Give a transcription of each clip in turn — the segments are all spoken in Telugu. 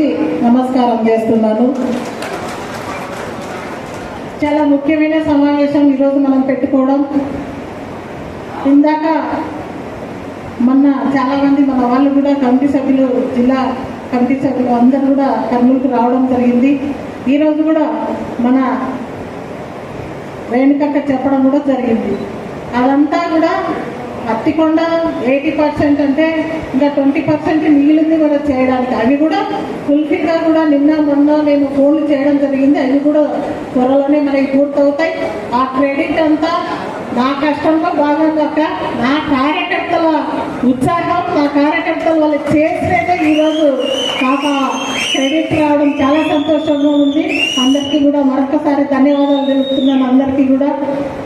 చేసి నమస్కారం చేస్తున్నాను. చాలా ముఖ్యమైన సమావేశం ఈరోజు మనం పెట్టుకోవడం. ఇందాక మొన్న చాలా మంది మన వాళ్ళు కూడా కమిటీ సభ్యులు జిల్లా కమిటీ సభ్యులు అందరూ కూడా కర్నూలుకు రావడం జరిగింది. ఈరోజు కూడా మన రేణుకక్క చెప్పడం కూడా జరిగింది. అదంతా కూడా అత్తికొండ ఎయిటీ పర్సెంట్ అంటే ఇంకా ట్వంటీ పర్సెంట్ మిగిలింది కూడా చేయడానికి. అవి కూడా ఫుల్ఫిల్గా కూడా నిన్న మొన్న నేను ఫోన్లు చేయడం జరిగింది. అవి కూడా త్వరలోనే మనకి పూర్తవుతాయి. ఆ క్రెడిట్ అంతా నా కష్టంలో భాగంగా నా కార్యకర్తల ఉత్సాహం నా కార్యకర్తలు వాళ్ళు చేసినట్టే ఈరోజు నాకు క్రెడిట్ రావడం చాలా సంతోషంగా ఉంది. అందరికీ కూడా మరొకసారి ధన్యవాదాలు తెలుపుతున్నాను అందరికీ కూడా.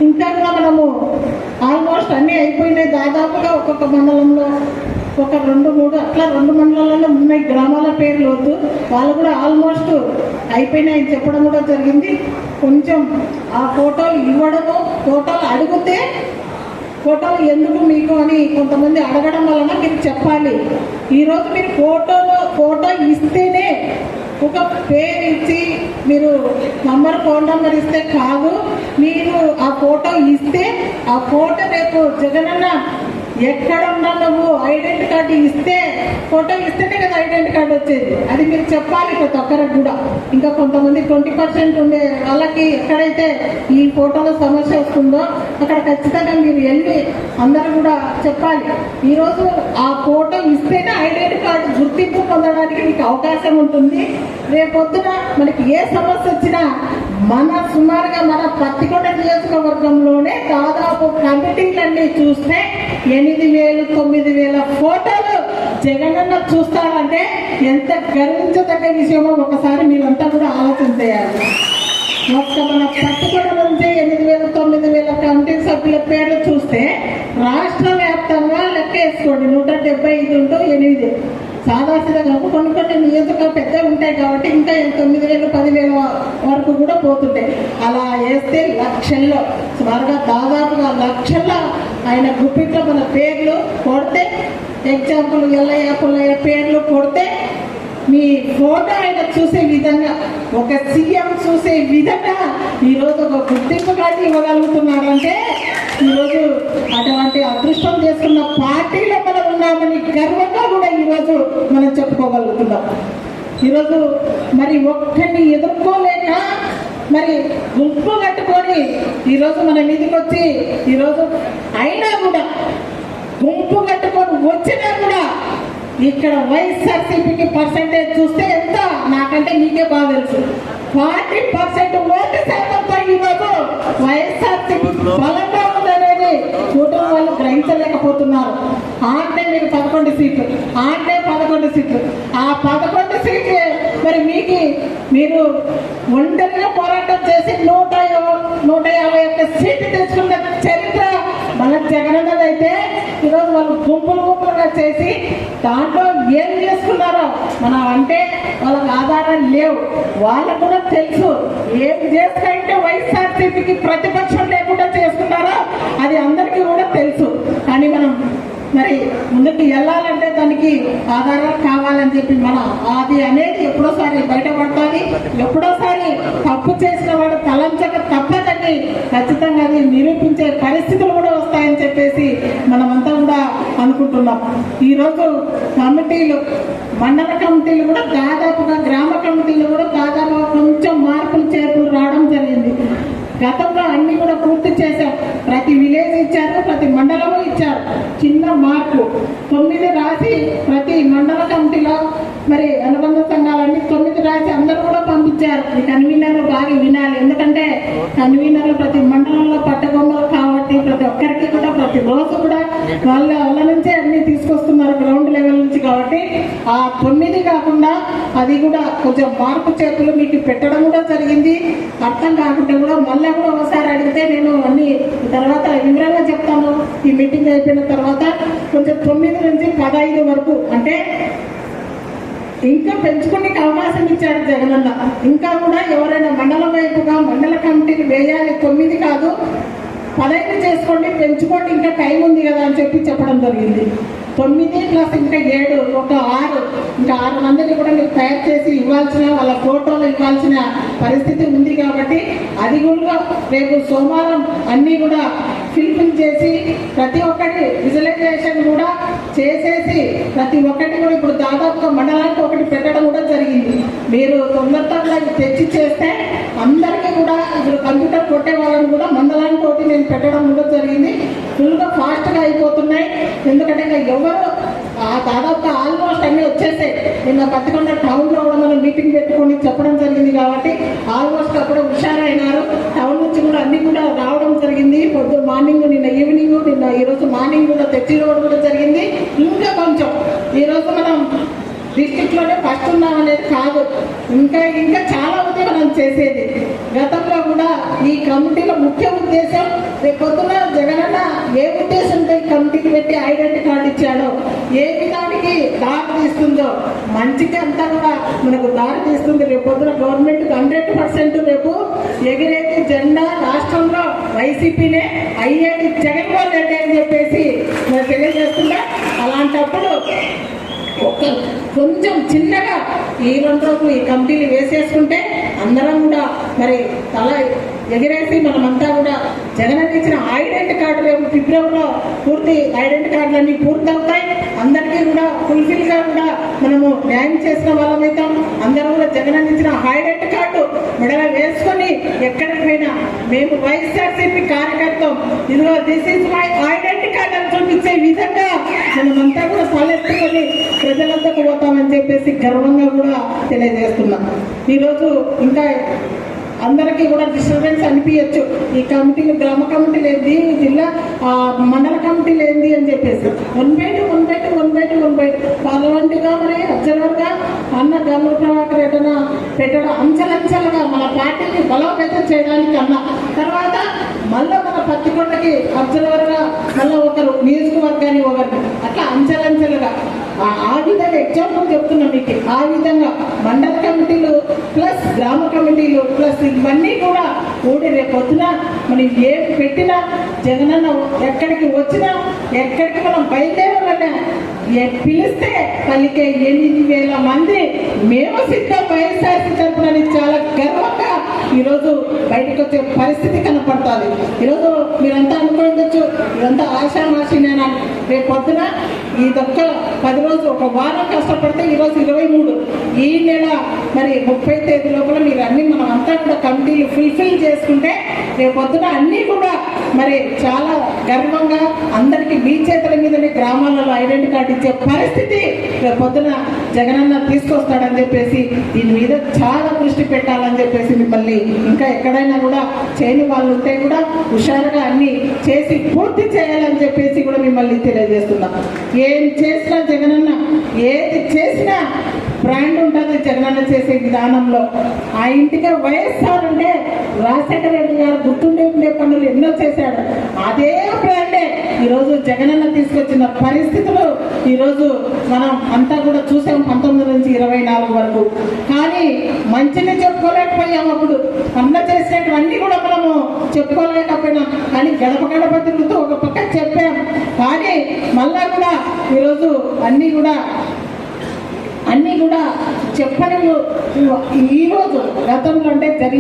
ఇంకా కూడా మనము ఆల్మోస్ట్ అన్నీ అయిపోయినాయి. దాదాపుగా ఒక్కొక్క మండలంలో ఒక రెండు మూడు అట్లా రెండు మండలాలలో ఉన్నాయి. గ్రామాల పేర్లు వద్దు. వాళ్ళు కూడా ఆల్మోస్ట్ అయిపోయినాయి చెప్పడం కూడా జరిగింది. కొంచెం ఆ ఫోటోలు ఇవ్వడము ఫోటోలు అడిగితే ఫోటోలు ఎందుకు మీకు అని కొంతమంది అడగడం వలన మీరు చెప్పాలి. ఈరోజు మీరు ఫోటోలో ఫోటో ఇస్తేనే ఒక పేరు మీరు నంబర్ ఫోన్ నెంబర్ ఇస్తే కాదు మీరు ఆ ఫోటో ఇస్తే ఆ ఫోటో రేపు జగనన్న ఎక్కడ ఉన్నా నువ్వు? ఐడెంటి కార్డు ఇస్తే ఫోటో ఇస్తేనే కదా ఐడెంటి కార్డు వచ్చేది. అది మీరు చెప్పాలి ప్రతి ఒక్కరికి కూడా. ఇంకా కొంతమంది ట్వంటీ పర్సెంట్ ఉండే వాళ్ళకి ఎక్కడైతే ఈ ఫోటోలో సమస్య వస్తుందో అక్కడ ఖచ్చితంగా మీరు వెళ్ళి అందరూ కూడా చెప్పాలి. ఈరోజు ఆ ఫోటో ఇస్తేనే ఐడెంటి కార్డు గుర్తింపు పొందడానికి మీకు అవకాశం ఉంటుంది. రేపొద్దున మనకి ఏ సమస్య వచ్చినా మన సుమారుగా మన పత్తికొండ నియోజకవర్గంలోనే దాదాపు కమిటీలన్నీ చూస్తే ఎనిమిది వేలు తొమ్మిది వేల ఫోటోలు జగనన్న చూస్తారంటే ఎంత గర్వించదగ్గ విషయమో ఒకసారి మీరంతా కూడా ఆలోచన చేయాలి. ఒక్క మన పట్టుకొండ నుంచి ఎనిమిది వేల తొమ్మిది వేల కమిటీ సభ్యుల పేర్లు చూస్తే రాష్ట్ర వ్యాప్తంగా లెక్క వేసుకోండి నూట డెబ్బై ఐదు ఉంటూ ఎనిమిది. సాదాసిగా కొన్ని కొన్ని నియోజకాలు పెద్ద ఉంటాయి కాబట్టి ఇంకా తొమ్మిది వేలు పదివేల వరకు కూడా పోతుంటాయి. అలా వేస్తే లక్షల్లో సుమారుగా దాదాపుగా లక్షల్లో ఆయన గుప్పిట్లో మన పేర్లు కొడితే ఎగ్జాంపుల్ ఎల్లయ్య పుల్లయ్య పేర్లు కొడితే మీ ఫోటో ఆయన చూసే విధంగా ఒక సీఎం చూసే విధంగా ఈరోజు ఒక గుర్తింపు కార్డు ఇవ్వగలుగుతున్నారంటే ఈరోజు అటువంటి అదృష్టం చేసుకున్న పార్టీలో మనం ఉన్నామని గర్వంగా కూడా ఈరోజు మనం చెప్పుకోగలుగుతున్నాం. ఈరోజు మరి ఒక్కడిని ఎదుర్కోలేక మరి గుంపు కట్టుకొని ఈరోజు మన మీదకి వచ్చి ఈరోజు అయినా కూడా గుంపు కట్టు ఇక్కడ వైఎస్ఆర్సీపీకి పర్సెంటేజ్ చూస్తే ఎంత? నాకంటే నీకే బాగా తెలుసు. ఫార్టీ పర్సెంట్ ఓటు శాతంతో ఈరోజు వైఎస్ఆర్సీపీ బలంగా ఉందనేది కూటమి వాళ్ళు గ్రహించలేకపోతున్నారు. ఆంటే మీకు పదకొండు సీట్లు. ఆంటే పదకొండు సీట్లు. ఆ పదకొండు సీట్లు మరి మీకు మీరు ఒంటరిగా పోరాటం చేసి నూట నూట యాభై ఒక్క సీట్లు తెచ్చుకున్న చరిత్ర మన జగనన్నదైతే ఈరోజు వాళ్ళు గుంపులు గుంపులుగా చేసి దాంట్లో ఏం చేసుకున్నారో మనం అంటే వాళ్ళకి ఆధారాలు లేవు. వాళ్ళకు కూడా తెలుసు. ఏం చేసుకుంటే వైఎస్ఆర్సీపీకి ప్రతిపక్షం లేకుండా చేస్తున్నారో అది అందరికీ కూడా తెలుసు. కానీ మనం మరి ముందుకు వెళ్ళాలంటే దానికి ఆధారాలు కావాలని చెప్పి మన అది అనేది ఎప్పుడోసారి బయటపడుతుంది ఎప్పుడోసారి తప్పు చేసిన వాడు తలంచక తప్పదని ఖచ్చితంగా అది నిరూపించే పరిస్థితులు కూడా వస్తాయని చెప్పేసి మనమంతా కూడా అనుకుంటున్నాం ఈరోజు కమిటీలు మండల కమిటీలు కూడా దాదాపుగా గ్రామ కమిటీలు కూడా దాదాపుగా కొంచెం మార్పులు చేర్పులు రావడం జరిగింది. గతంలో అన్ని కూడా పూర్తి చేశారు. ప్రతి విలేజ్ ఇచ్చారు ప్రతి మండలము ఇచ్చారు. చిన్న మార్పు. తొమ్మిది రాసి ప్రతి మండల కమిటీలో మరి అనుబంధ సంఘాలన్నీ తొమ్మిది రాసి అందరూ కూడా పంపించారు. ఈ కన్వీనర్లు బాగా వినాలి. ఎందుకంటే కన్వీనర్లు ప్రతి మండలంలో పట్టబొమ్మలు కాబట్టి ప్రతి ఒక్కరికి కూడా ప్రతి రోజు కూడా వాళ్ళ వాళ్ళని నుంచే అన్ని తీసుకొస్తున్నారు గ్రౌండ్ లెవెల్ నుంచి కాబట్టి ఆ తొమ్మిది కాకుండా అది కూడా కొంచెం మార్పు చేతులు మీకు పెట్టడం కూడా జరిగింది. అర్థం కాకుండా కూడా మళ్ళీ కూడా ఒకసారి అడిగితే నేను అన్ని తర్వాత వివరంగా చెప్తాను. ఈ మీటింగ్ అయిపోయిన తర్వాత కొంచెం తొమ్మిది నుంచి పదహైదు వరకు అంటే ఇంకా పెంచుకునే అవకాశం ఇచ్చాడు జగనన్న. ఇంకా కూడా ఎవరైనా మండలం వైపుగా మండల కమిటీకి వేయాలి తొమ్మిది కాదు. పదహైదు చేసుకోండి పెంచుకోండి ఇంకా టైం ఉంది కదా అని చెప్పి చెప్పడం జరిగింది. తొమ్మిది ప్లస్ ఇంకా ఏడు ఒక ఆరు ఇంకా ఆరు మందిని కూడా మీరు తయారు చేసి ఇవ్వాల్సిన వాళ్ళ ఫోటోలు ఇవ్వాల్సిన పరిస్థితి ఉంది కాబట్టి అది కూడా రేపు సోమవారం అన్నీ కూడా ఫిల్ఫిల్ చేసి ప్రతి ఒక్కటి విజువలైజేషన్ కూడా చేసేసి ప్రతి ఒక్కటి కూడా ఇప్పుడు దాదాపుగా మండలానికి ఒకటి పెట్టడం కూడా జరిగింది. మీరు తొందరగా తెచ్చి చేస్తే అందరికీ కూడా ఇప్పుడు కంప్యూటర్ కొట్టే వాళ్ళని కూడా మండలానికి ఒకటి నేను పెట్టడం కూడా జరిగింది. ఫుల్గా ఫాస్ట్గా అయిపోతున్నాయి. ఎందుకంటే ఇంకా ఎవరు ఆ దాదాపుగా ఆల్మోస్ట్ అన్నీ వచ్చేసాయి. నిన్న పత్తికొండ టౌన్లో కూడా మనం మీటింగ్ పెట్టుకొని చెప్పడం జరిగింది కాబట్టి ఆల్మోస్ట్ అక్కడ హుషారైనారు. టౌన్ నుంచి కూడా అన్ని కూడా రావడం జరిగింది. పొద్దు మార్నింగ్ నిన్న ఈవినింగ్ నిన్న ఈరోజు మార్నింగ్ కూడా తెచ్చివ్వడం కూడా జరిగింది ఇంకా కొంచెం ఈరోజు మనం డిస్టిక్లోనే ఫస్ట్ ఉన్నాం అనేది కాదు. ఇంకా ఇంకా చాలా ఉంది మనం చేసేది. గతంలో కూడా ఈ కమిటీలో ముఖ్య ఉద్దేశం రేపు పొద్దున జగనన్న ఏ ఉద్దేశంతో ఈ కమిటీకి పెట్టి ఐడెంటిటీ కార్డు ఇచ్చాడో ఏ విధానికి దారి తీస్తుందో మంచికి అంతా కూడా మనకు దారి తీస్తుంది. రేపు పొద్దున గవర్నమెంట్ హండ్రెడ్ పర్సెంట్ రేపు ఎగిరేది జెండా రాష్ట్రంలో వైసీపీనే అయ్యేది జగన్మోహన్ రెడ్డి అని చెప్పేసి మరి తెలియజేస్తుందా? అలాంటప్పుడు ఒక్క కొంచెం చిన్నగా ఈ రెండు రోజులు ఈ కమిటీలు వేసేసుకుంటే అందరం కూడా మరి తల ఎగిరేసి మనమంతా కూడా జగన్ ఇచ్చిన ఐడెంటి కార్డు రేపు ఫిబ్రవరిలో పూర్తి ఐడెంటి కార్డులన్నీ పూర్తి అవుతాయి అందరికీ కూడా ఫుల్ఫిల్గా కూడా మనము న్యాయం చేసిన వాళ్ళమైతాం అందరూ కూడా జగన్ ఇచ్చిన ఐడెంటి కార్డు మెడల వేసుకొని ఎక్కడికి పోయినా మేము వైఎస్ఆర్సీపీ కార్యకర్తం. ఇదిగో this is my identity card అని చూపించే విధంగా మనమంతా కూడా పల్లెత్తుకొని ప్రజలందరికీ పోతామని చెప్పేసి గర్వంగా కూడా తెలియజేస్తున్నాం. ఈరోజు ఇంకా అందరికీ కూడా డిస్టర్బెన్స్ అనిపించచ్చు ఈ కమిటీలు గ్రామ కమిటీలు ఏంది జిల్లా మండల కమిటీలు ఏంది అని చెప్పేసి. One bite one bite one bite one bite పార్లమెంటుగా మరి అబ్జర్వర్గా అన్న గల్లు ప్రభాకర్ రెడ్డిన పెట్టడం అంచెలంచెలుగా మన పార్టీని బలోపేతం చేయడానికి అన్న తర్వాత మళ్ళీ పత్తికొండకి అబ్జర్వర్గా మళ్ళీ ఒకరు నియోజకవర్గాన్ని ఒకరు. అట్లా అంచెలంచెలుగా. ఆ- విధంగా ఎగ్జాంపుల్ చెప్తున్నా మీకు. ఆ విధంగా మండల కమిటీలు ప్లస్ గ్రామ కమిటీలు ప్లస్ ఇవన్నీ కూడా ఓడి రేపు మనం ఏం పెట్టినా జగనన్న ఎక్కడికి వచ్చినా ఎక్కడికి మనం బయలుదేరాలన్నా పిలిస్తే పలికే ఎనిమిది వేల మంది మేము సిద్ధం వైఎస్ఆర్సీ తరఫున చాలా గర్వంగా ఈరోజు బయటకు వచ్చే పరిస్థితి కనపడుతుంది. ఈరోజు మీరంతా అనుకోవచ్చు ఇదంతా ఆశామాషి నేను రేపు పొద్దున ఇదొక్క పది రోజులు ఒక వారం కష్టపడితే ఈరోజు ఇరవై మూడు. ఈ నెల మరి ముప్పై తేదీ లోపల మీరు అన్ని మనం అంతా కూడా కమిటీలు ఫుల్ఫిల్ చేసుకుంటే రేపు పొద్దున అన్నీ కూడా మరి చాలా గర్వంగా అందరికీ మీ చేతుల మీదనే గ్రామాలలో ఐడెంటి కార్డు ఇచ్చే పరిస్థితి రేపు పొద్దున జగనన్న తీసుకొస్తాడని చెప్పేసి దీని మీద చాలా దృష్టి పెట్టాలని చెప్పేసి మిమ్మల్ని ఇంకా ఎక్కడైనా కూడా చేయని వాళ్ళు ఉంటే కూడా హుషారుగా అన్ని చేసి పూర్తి చేయాలని చెప్పేసి కూడా మిమ్మల్ని తెలియజేస్తున్నాం. ఏం చేసినా జగనన్న ఏది చేసినా బ్రాండ్ ఉంటుంది జగనన్న చేసే విధానంలో. ఆ ఇంటికి వైఎస్ఆర్ ఉంటే రాజశేఖర రెడ్డి గారు గుర్తుండే ఉండే పనులు ఎన్నో చేశాడు. అదే బ్రాండే. ఈరోజు జగనన్న తీసుకొచ్చిన పరిస్థితులు ఈరోజు మనం అంతా కూడా చూసాం పంతొమ్మిది నుంచి ఇరవై నాలుగు వరకు. కానీ మంచిని చెప్పుకోలేకపోయాం అప్పుడు. అన్న చేసేటివన్నీ కూడా మనము చెప్పుకోలేకపోయినాం కానీ గడప గడప తిరుగుతూ ఒక పక్క చెప్పాం. కానీ మళ్ళా కూడా ఈరోజు అన్నీ కూడా అన్నీ కూడా చెప్పని ఈరోజు గతంలో అంటే జరిగి